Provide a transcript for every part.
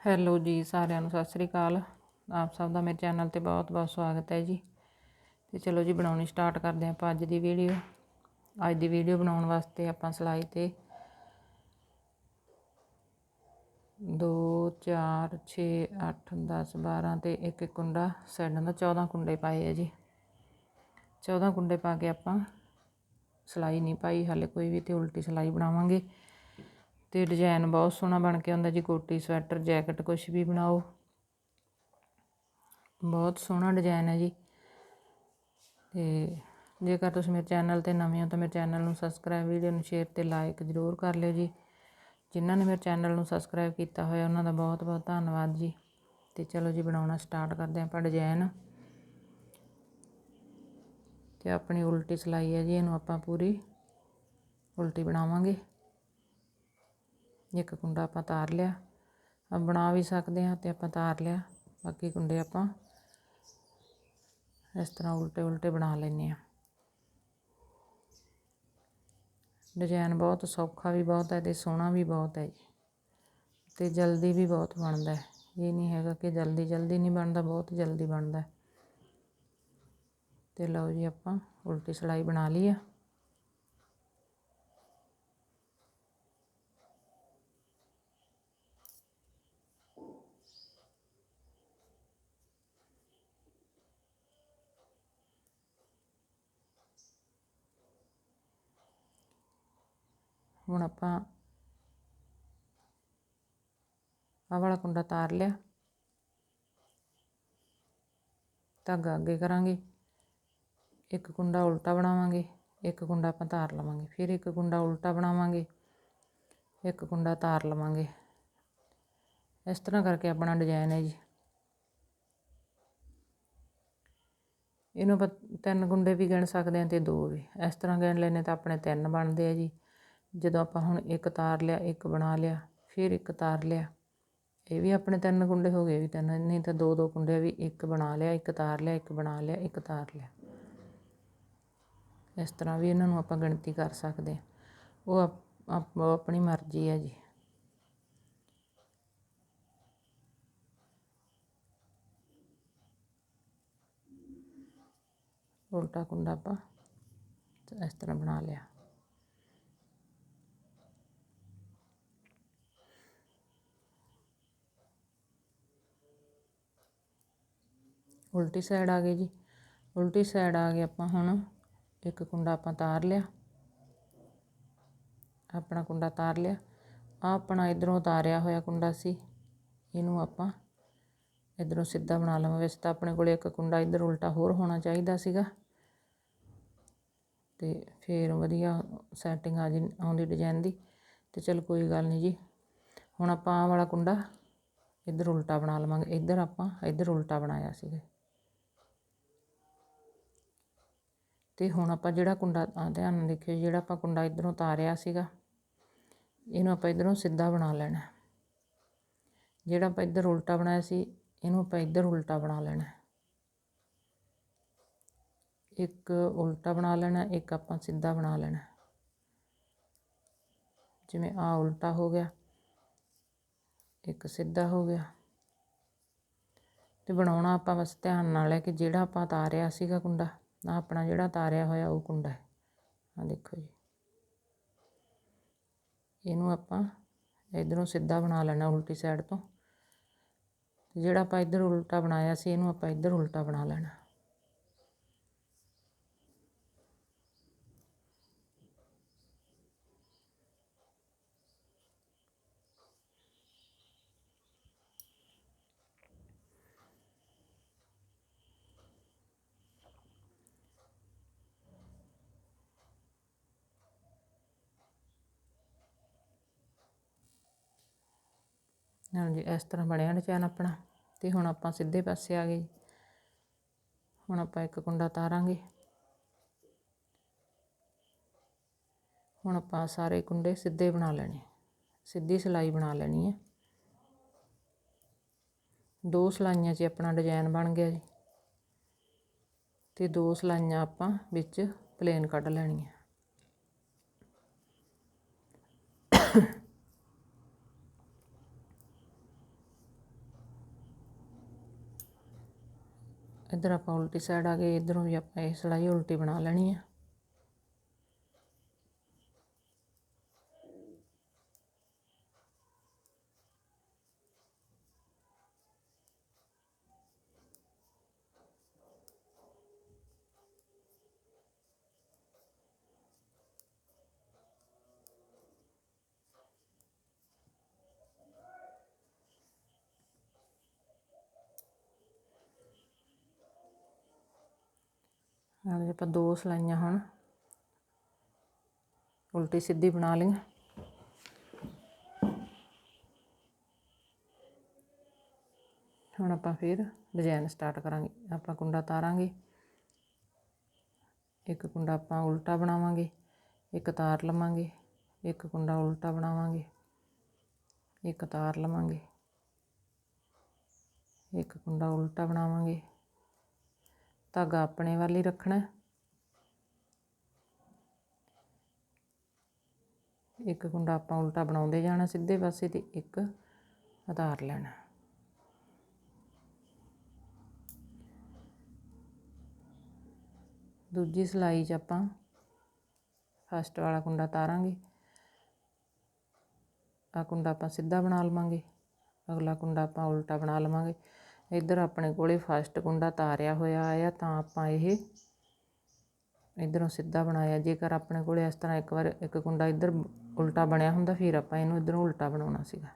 Hello ਜੀ ਸਾਰਿਆਂ ਨੂੰ ਸਤਿ ਸ੍ਰੀ ਅਕਾਲ। ਆਪ ਸਭ ਦਾ ਮੇਰੇ ਚੈਨਲ ਤੇ ਬਹੁਤ-ਬਹੁਤ ਸਵਾਗਤ ਹੈ ਜੀ। ਤੇ ਚਲੋ ਜੀ ਬਣਾਉਣੀ ਸਟਾਰਟ ਕਰਦੇ ਹਾਂ ਆਪਾਂ ਅੱਜ ਦੀ ਵੀਡੀਓ। ਅੱਜ ਦੀ ਵੀਡੀਓ ਬਣਾਉਣ ਵਾਸਤੇ ਆਪਾਂ ਸਲਾਈ ਤੇ 2 4 6 8 10 12 ਤੇ ਇੱਕ ਇੱਕ ਕੁੰਡਾ ਸਾਈਡਾਂ ਦਾ 14 ਕੁੰਡੇ ਪਾਏ ਆ ਜੀ। 14 ਕੁੰਡੇ ਪਾ ਕੇ ਆਪਾਂ ਸਲਾਈ ਨਹੀਂ ਪਾਈ। ਹਾਲੇ ਕੋਈ ਵੀ ਤੇ ਉਲਟੀ ਸਲਾਈ ਬਣਾਵਾਂਗੇ। ਤੇ ਡਿਜ਼ਾਈਨ ਬਹੁਤ ਸੋਹਣਾ ਬਣ ਕੇ ਆਉਂਦਾ ਜੀ, ਕੋਟੀ, ਸਵੈਟਰ, ਜੈਕਟ ਕੁਝ ਵੀ ਬਣਾਓ। ਬਹੁਤ ਸੋਹਣਾ ਡਿਜ਼ਾਈਨ ਹੈ ਜੀ। ਤੇ ਜੇਕਰ ਤੁਸੀਂ ਮੇਰੇ ਚੈਨਲ ਤੇ ਨਵੇਂ ਹੋ ਤਾਂ ਮੇਰੇ ਚੈਨਲ ਨੂੰ ਸਬਸਕ੍ਰਾਈਬ ਵੀਡੀਓ ਨੂੰ ਸ਼ੇਅਰ ਤੇ ਲਾਈਕ ਜ਼ਰੂਰ ਕਰ ਲਿਓ ਜੀ। ਜਿਨ੍ਹਾਂ ਨੇ ਮੇਰੇ ਚੈਨਲ ਨੂੰ ਸਬਸਕ੍ਰਾਈਬ ਕੀਤਾ ਹੋਇਆ, ਉਹਨਾਂ ਦਾ ਬਹੁਤ ਬਹੁਤ ਧੰਨਵਾਦ ਜੀ। ਤੇ ਚਲੋ ਜੀ, ਬਣਾਉਣਾ ਸਟਾਰਟ ਕਰਦੇ ਆਪਾਂ ਡਿਜ਼ਾਈਨ ਤੇ ਆਪਣੀ ਉਲਟੀ ਸਲਾਈ ਹੈ ਜੀ, ਇਹਨੂੰ ਆਪਾਂ ਪੂਰੀ ਉਲਟੀ ਬਣਾਵਾਂਗੇ। ਇੱਕ ਕੁੰਡਾ ਆਪਾਂ ਤਾਰ ਲਿਆ। ਆ ਬਣਾ ਵੀ ਸਕਦੇ ਹਾਂ ਤੇ ਆਪਾਂ ਤਾਰ ਲਿਆ। ਬਾਕੀ ਕੁੰਡੇ ਆਪਾਂ ਇਸ ਤਰ੍ਹਾਂ ਉਲਟੇ ਉਲਟੇ ਬਣਾ ਲੈਨੇ ਆ ਡਿਜ਼ਾਈਨ ਬਹੁਤ ਸੌਖਾ ਵੀ ਬਹੁਤ ਹੈ ਤੇ ਸੋਹਣਾ ਵੀ ਬਹੁਤ ਹੈ ਜੀ। ਤੇ ਜਲਦੀ ਵੀ ਬਹੁਤ ਬਣਦਾ ਹੈ। ਇਹ ਨਹੀਂ ਹੈਗਾ ਕਿ ਜਲਦੀ ਜਲਦੀ ਨਹੀਂ ਬਣਦਾ, ਬਹੁਤ ਜਲਦੀ ਬਣਦਾ ਤੇ ਲਓ ਜੀ ਆਪਾਂ ਉਲਟੀ ਸਲਾਈ ਬਣਾ ਲਈ ਆ। ਹੁਣ ਆਪਾਂ ਆਹ ਵਾਲਾ ਕੁੰਡਾ ਤਾਰ ਲਿਆ। ਧਾਗਾ ਅੱਗੇ ਕਰਾਂਗੇ। ਇੱਕ ਕੁੰਡਾ ਉਲਟਾ ਬਣਾਵਾਂਗੇ, ਇੱਕ ਕੁੰਡਾ ਆਪਾਂ ਤਾਰ ਲਵਾਂਗੇ। ਫਿਰ ਇੱਕ ਕੁੰਡਾ ਉਲਟਾ ਬਣਾਵਾਂਗੇ, ਇੱਕ ਕੁੰਡਾ ਤਾਰ ਲਵਾਂਗੇ। ਇਸ ਤਰ੍ਹਾਂ ਕਰਕੇ ਆਪਣਾ ਡਿਜ਼ਾਈਨ ਹੈ ਜੀ। ਇਹਨੂੰ ਆਪਾਂ ਤਿੰਨ ਗੁੰਡੇ ਵੀ ਗਿਣ ਸਕਦੇ ਹਾਂ ਤੇ ਦੋ ਵੀ। ਇਸ ਤਰ੍ਹਾਂ ਗਿਣ ਲੈਨੇ ਤਾਂ ਆਪਣੇ ਤਿੰਨ ਬਣਦੇ ਆ ਜੀ। ਜਦੋਂ ਆਪਾਂ ਹੁਣ ਇੱਕ ਤਾਰ ਲਿਆ, ਇੱਕ ਬਣਾ ਲਿਆ, ਫਿਰ ਇੱਕ ਤਾਰ ਲਿਆ। ਇਹ ਵੀ ਆਪਣੇ ਤਿੰਨ ਕੁੰਡੇ ਹੋ ਗਏ ਵੀ ਤਿੰਨ, ਨਹੀਂ ਤਾਂ ਦੋ ਦੋ ਕੁੰਡੇ ਵੀ ਇੱਕ ਬਣਾ ਲਿਆ, ਇੱਕ ਤਾਰ ਲਿਆ, ਇੱਕ ਬਣਾ ਲਿਆ, ਇੱਕ ਤਾਰ ਲਿਆ। ਇਸ ਤਰ੍ਹਾਂ ਵੀ ਇਹਨਾਂ ਨੂੰ ਆਪਾਂ ਗਿਣਤੀ ਕਰ ਸਕਦੇ ਹਾਂ। ਉਹ ਆਪੋ ਆਪਣੀ ਮਰਜ਼ੀ ਹੈ ਜੀ। ਉਲਟਾ ਕੁੰਡਾ ਆਪਾਂ ਇਸ ਤਰ੍ਹਾਂ ਬਣਾ ਲਿਆ। ਉਲਟੀ ਸਾਈਡ ਆ ਗਏ ਜੀ। ਉਲਟੀ ਸਾਈਡ ਆ ਗਏ ਆਪਾਂ ਹੁਣ। ਇੱਕ ਕੁੰਡਾ ਆਪਾਂ ਤਾਰ ਲਿਆ। ਆਪਣਾ ਕੁੰਡਾ ਤਾਰ ਲਿਆ। ਆ ਆਪਣਾ ਇਧਰੋਂ ਉਤਾਰਿਆ ਹੋਇਆ ਕੁੰਡਾ ਸੀ। ਇਹਨੂੰ ਆਪਾਂ ਇਧਰੋਂ ਸਿੱਧਾ ਬਣਾ ਲਵਾਂ। ਵੈਸੇ ਤਾਂ ਆਪਣੇ ਕੋਲੇ ਇੱਕ ਕੁੰਡਾ ਇਧਰ ਉਲਟਾ ਹੋਰ ਹੋਣਾ ਚਾਹੀਦਾ ਸੀਗਾ। ਤੇ ਫੇਰ ਵਧੀਆ ਸੈਟਿੰਗ ਆ ਜੀ, ਆਉਂਦੀ ਡਿਜ਼ਾਈਨ ਦੀ। ਤੇ ਚਲ ਕੋਈ ਗੱਲ ਨਹੀਂ ਜੀ। ਹੁਣ ਆਪਾਂ ਆ ਵਾਲਾ ਕੁੰਡਾ ਇਧਰ ਉਲਟਾ ਬਣਾ ਲਵਾਂਗੇ। ਇਧਰ ਆਪਾਂ ਇਧਰ ਉਲਟਾ ਬਣਾਇਆ ਸੀਗਾ। ਅਤੇ ਹੁਣ ਆਪਾਂ ਜਿਹੜਾ ਕੁੰਡਾ ਧਿਆਨ ਨਾਲ ਦੇਖਿਓ, ਜਿਹੜਾ ਆਪਾਂ ਕੁੰਡਾ ਇੱਧਰੋਂ ਤਾਰਿਆ ਸੀਗਾ, ਇਹਨੂੰ ਆਪਾਂ ਇੱਧਰੋਂ ਸਿੱਧਾ ਬਣਾ ਲੈਣਾ। ਜਿਹੜਾ ਆਪਾਂ ਇੱਧਰ ਉਲਟਾ ਬਣਾਇਆ ਸੀ, ਇਹਨੂੰ ਆਪਾਂ ਇੱਧਰ ਉਲਟਾ ਬਣਾ ਲੈਣਾ। ਇੱਕ ਉਲਟਾ ਬਣਾ ਲੈਣਾ, ਇੱਕ ਆਪਾਂ ਸਿੱਧਾ ਬਣਾ ਲੈਣਾ। ਜਿਵੇਂ ਆ ਉਲਟਾ ਹੋ ਗਿਆ, ਇੱਕ ਸਿੱਧਾ ਹੋ ਗਿਆ। ਤੇ ਬਣਾਉਣਾ ਆਪਾਂ ਬਸ ਧਿਆਨ ਨਾਲ ਹੈ ਕਿ ਜਿਹੜਾ ਆਪਾਂ ਤਾਰਿਆ ਸੀਗਾ ਕੁੰਡਾ ਆ ਆਪਣਾ ਜਿਹੜਾ ਤਾਰਿਆ ਹੋਇਆ ਉਹ ਕੁੰਡਾ ਹੈ। ਆ ਦੇਖੋ ਜੀ। ਇਹਨੂੰ ਆਪਾਂ ਇਧਰੋਂ ਸਿੱਧਾ ਬਣਾ ਲੈਣਾ ਉਲਟੀ ਸਾਈਡ ਤੋਂ ਜਿਹੜਾ ਆਪਾਂ ਇਧਰ ਉਲਟਾ ਬਣਾਇਆ ਸੀ, ਇਹਨੂੰ ਆਪਾਂ ਇਧਰ ਉਲਟਾ ਬਣਾ ਲੈਣਾ। ਹਾਂਜੀ ਇਸ ਤਰ੍ਹਾਂ ਬਣਿਆ ਡਿਜ਼ਾਈਨ ਆਪਣਾ। ਤੇ ਹੁਣ ਆਪਾਂ ਸਿੱਧੇ ਪਾਸੇ ਆ ਗਏ। ਹੁਣ ਆਪਾਂ ਇੱਕ ਕੁੰਡਾ ਤਾਰਾਂਗੇ। ਹੁਣ ਆਪਾਂ ਸਾਰੇ ਕੁੰਡੇ ਸਿੱਧੇ ਬਣਾ ਲੈਣੇ। ਸਿੱਧੀ ਸਲਾਈ ਬਣਾ ਲੈਣੀ ਹੈ ਦੋ ਸਲਾਈਆਂ 'ਚ ਆਪਣਾ ਡਿਜ਼ਾਈਨ ਬਣ ਗਿਆ ਜੀ। ਤੇ ਦੋ ਸਲਾਈਆਂ ਆਪਾਂ ਵਿੱਚ ਪਲੇਨ ਕੱਢ ਲੈਣੀਆਂ। ਇੱਧਰ ਆਪਾਂ ਉਲਟੀ ਸਾਈਡ ਆ ਗਏ, ਇੱਧਰੋਂ ਵੀ ਆਪਾਂ ਇਹ ਸਿਲਾਈ ਉਲਟੀ ਬਣਾ ਲੈਣੀ ਆ। ਨਾਲੇ ਆਪਾਂ ਦੋ ਸਲਾਈਆਂ ਹੁਣ ਉਲਟੀ ਸਿੱਧੀ ਬਣਾ ਲਈਆਂ। ਹੁਣ ਆਪਾਂ ਫਿਰ ਡਿਜ਼ਾਈਨ ਸਟਾਰਟ ਕਰਾਂਗੇ। ਆਪਾਂ ਕੁੰਡਾ ਤਾਰਾਂਗੇ। ਇੱਕ ਕੁੰਡਾ ਆਪਾਂ ਉਲਟਾ ਬਣਾਵਾਂਗੇ। ਇੱਕ ਤਾਰ ਲਵਾਂਗੇ। ਇੱਕ ਕੁੰਡਾ ਉਲਟਾ ਬਣਾਵਾਂਗੇ। ਇੱਕ ਤਾਰ ਲਵਾਂਗੇ। ਇੱਕ ਕੁੰਡਾ ਉਲਟਾ ਬਣਾਵਾਂਗੇ। ਧਾਗਾ ਆਪਣੇ ਵੱਲ ਹੀ ਰੱਖਣਾ ਇੱਕ ਕੁੰਡਾ ਆਪਾਂ ਉਲਟਾ ਬਣਾਉਂਦੇ ਜਾਣਾ ਸਿੱਧੇ ਪਾਸੇ ਤੇ ਇੱਕ ਉਤਾਰ ਲੈਣਾ। ਦੂਜੀ ਸਲਾਈ 'ਚ ਆਪਾਂ ਫਸਟ ਵਾਲਾ ਕੁੰਡਾ ਤਾਰਾਂਗੇ। ਆ ਕੁੰਡਾ ਆਪਾਂ ਸਿੱਧਾ ਬਣਾ ਲਵਾਂਗੇ। ਅਗਲਾ ਕੁੰਡਾ ਆਪਾਂ ਉਲਟਾ ਬਣਾ ਲਵਾਂਗੇ। ਇੱਧਰ ਆਪਣੇ ਕੋਲੇ ਫਸਟ ਕੁੰਡਾ ਤਾਰਿਆ ਹੋਇਆ ਆ, ਤਾਂ ਆਪਾਂ ਇਹ ਇਧਰੋਂ ਸਿੱਧਾ ਬਣਾਇਆ। ਜੇਕਰ ਆਪਣੇ ਕੋਲੇ ਇਸ ਤਰ੍ਹਾਂ ਇੱਕ ਵਾਰ ਇੱਕ ਕੁੰਡਾ ਇੱਧਰ ਉਲਟਾ ਬਣਿਆ ਹੁੰਦਾ, ਫਿਰ ਆਪਾਂ ਇਹਨੂੰ ਇਧਰੋਂ ਉਲਟਾ ਬਣਾਉਣਾ ਸੀਗਾ।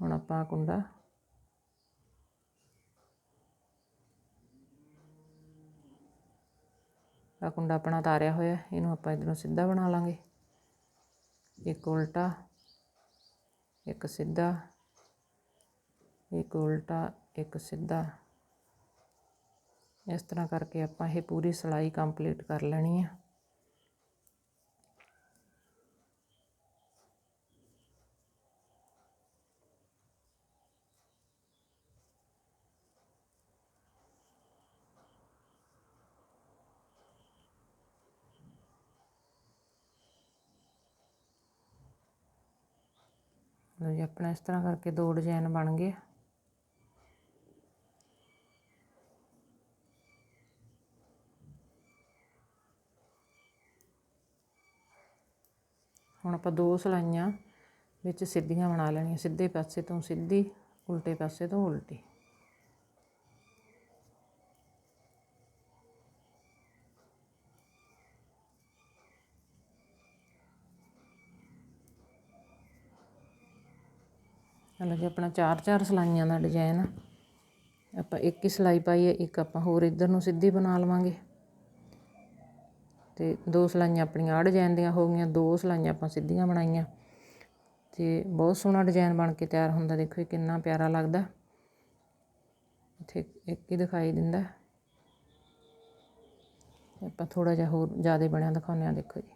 ਹੁਣ ਆਪਾਂ ਕੁੰਡਾ ਆ ਕੁੰਡਾ ਆਪਣਾ ਤਾਰਿਆ ਹੋਇਆ, ਇਹਨੂੰ ਆਪਾਂ ਇਧਰੋਂ ਸਿੱਧਾ ਬਣਾ ਲਾਂਗੇ। ਇੱਕ ਉਲਟਾ, ਇੱਕ ਸਿੱਧਾ, ਇੱਕ ਉਲਟਾ, ਇੱਕ ਸਿੱਧਾ। ਇਸ ਤਰ੍ਹਾਂ ਕਰਕੇ ਆਪਾਂ ਇਹ ਪੂਰੀ ਸਿਲਾਈ ਕੰਪਲੀਟ ਕਰ ਲੈਣੀ ਆ। ਲਓ ਜੀ, ਆਪਣਾ ਇਸ ਤਰ੍ਹਾਂ ਕਰਕੇ ਦੋ ਡਿਜ਼ਾਈਨ ਬਣ ਗਏ ਹੁਣ ਆਪਾਂ ਦੋ ਸਲਾਈਆਂ ਵਿੱਚ ਸਿੱਧੀਆਂ ਬਣਾ ਲੈਣੀਆਂ, ਸਿੱਧੇ ਪਾਸੇ ਤੋਂ ਸਿੱਧੀ, ਉਲਟੇ ਪਾਸੇ ਤੋਂ ਉਲਟੀ। ਹਲਾ ਜੀ ਆਪਣਾ ਚਾਰ ਚਾਰ ਸਲਾਈਆਂ ਦਾ ਡਿਜ਼ਾਈਨ ਆਪਾਂ ਇੱਕ ਹੀ ਸਲਾਈ ਪਾਈ ਹੈ, ਇੱਕ ਆਪਾਂ ਹੋਰ ਇੱਧਰ ਨੂੰ ਸਿੱਧੀ ਬਣਾ ਲਵਾਂਗੇ। ਤੇ ਦੋ ਸਲਾਈਆਂ ਆਪਣੀਆਂ ਆ ਡਿਜ਼ਾਈਨ ਦੀਆਂ ਹੋ ਗਈਆਂ, ਦੋ ਸਲਾਈਆਂ ਆਪਾਂ ਸਿੱਧੀਆਂ ਬਣਾਈਆਂ। ਤੇ ਬਹੁਤ ਸੋਹਣਾ ਡਿਜ਼ਾਈਨ ਬਣ ਕੇ ਤਿਆਰ ਹੁੰਦਾ, ਦੇਖੋ ਇਹ ਕਿੰਨਾ ਪਿਆਰਾ ਲੱਗਦਾ। ਇੱਥੇ ਇੱਕ ਹੀ ਦਿਖਾਈ ਦਿੰਦਾ। ਆਪਾਂ ਥੋੜਾ ਜਿਹਾ ਹੋਰ ਜ਼ਿਆਦਾ ਬਣਿਆ ਦਿਖਾਉਂਦੇ ਆ ਦੇਖੋ ਜੀ।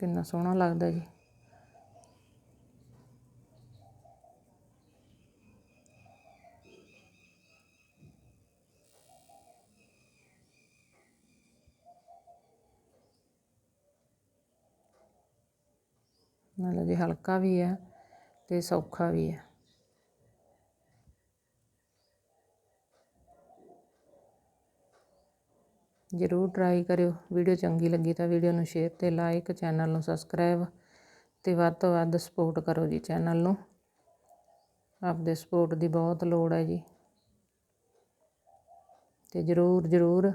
ਕਿੰਨਾ ਸੋਹਣਾ ਲੱਗਦਾ ਜੀ। ਨਾਲੇ ਜੀ ਹਲਕਾ ਵੀ ਹੈ ਤੇ ਸੌਖਾ ਵੀ ਹੈ। ਜ਼ਰੂਰ ਟਰਾਈ ਕਰਿਓ। ਵੀਡੀਓ ਚੰਗੀ ਲੱਗੀ ਤਾਂ ਵੀਡੀਓ ਨੂੰ ਸ਼ੇਅਰ ਅਤੇ ਲਾਈਕ ਚੈਨਲ ਨੂੰ ਸਬਸਕ੍ਰਾਈਬ ਅਤੇ ਵੱਧ ਤੋਂ ਵੱਧ ਸਪੋਰਟ ਕਰੋ ਜੀ ਚੈਨਲ ਨੂੰ। ਆਪਦੇ ਸਪੋਰਟ ਦੀ ਬਹੁਤ ਲੋੜ ਹੈ ਜੀ। ਤੇ ਜ਼ਰੂਰ ਜ਼ਰੂਰ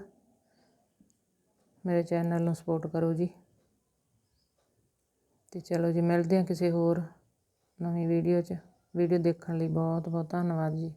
ਮੇਰੇ ਚੈਨਲ ਨੂੰ ਸਪੋਰਟ ਕਰੋ ਜੀ। ਤੇ ਚਲੋ ਜੀ, ਮਿਲਦੇ ਹਾਂ ਕਿਸੇ ਹੋਰ ਨਵੀਂ ਵੀਡੀਓ 'ਚ। ਵੀਡੀਓ ਦੇਖਣ ਲਈ ਬਹੁਤ ਬਹੁਤ ਧੰਨਵਾਦ ਜੀ।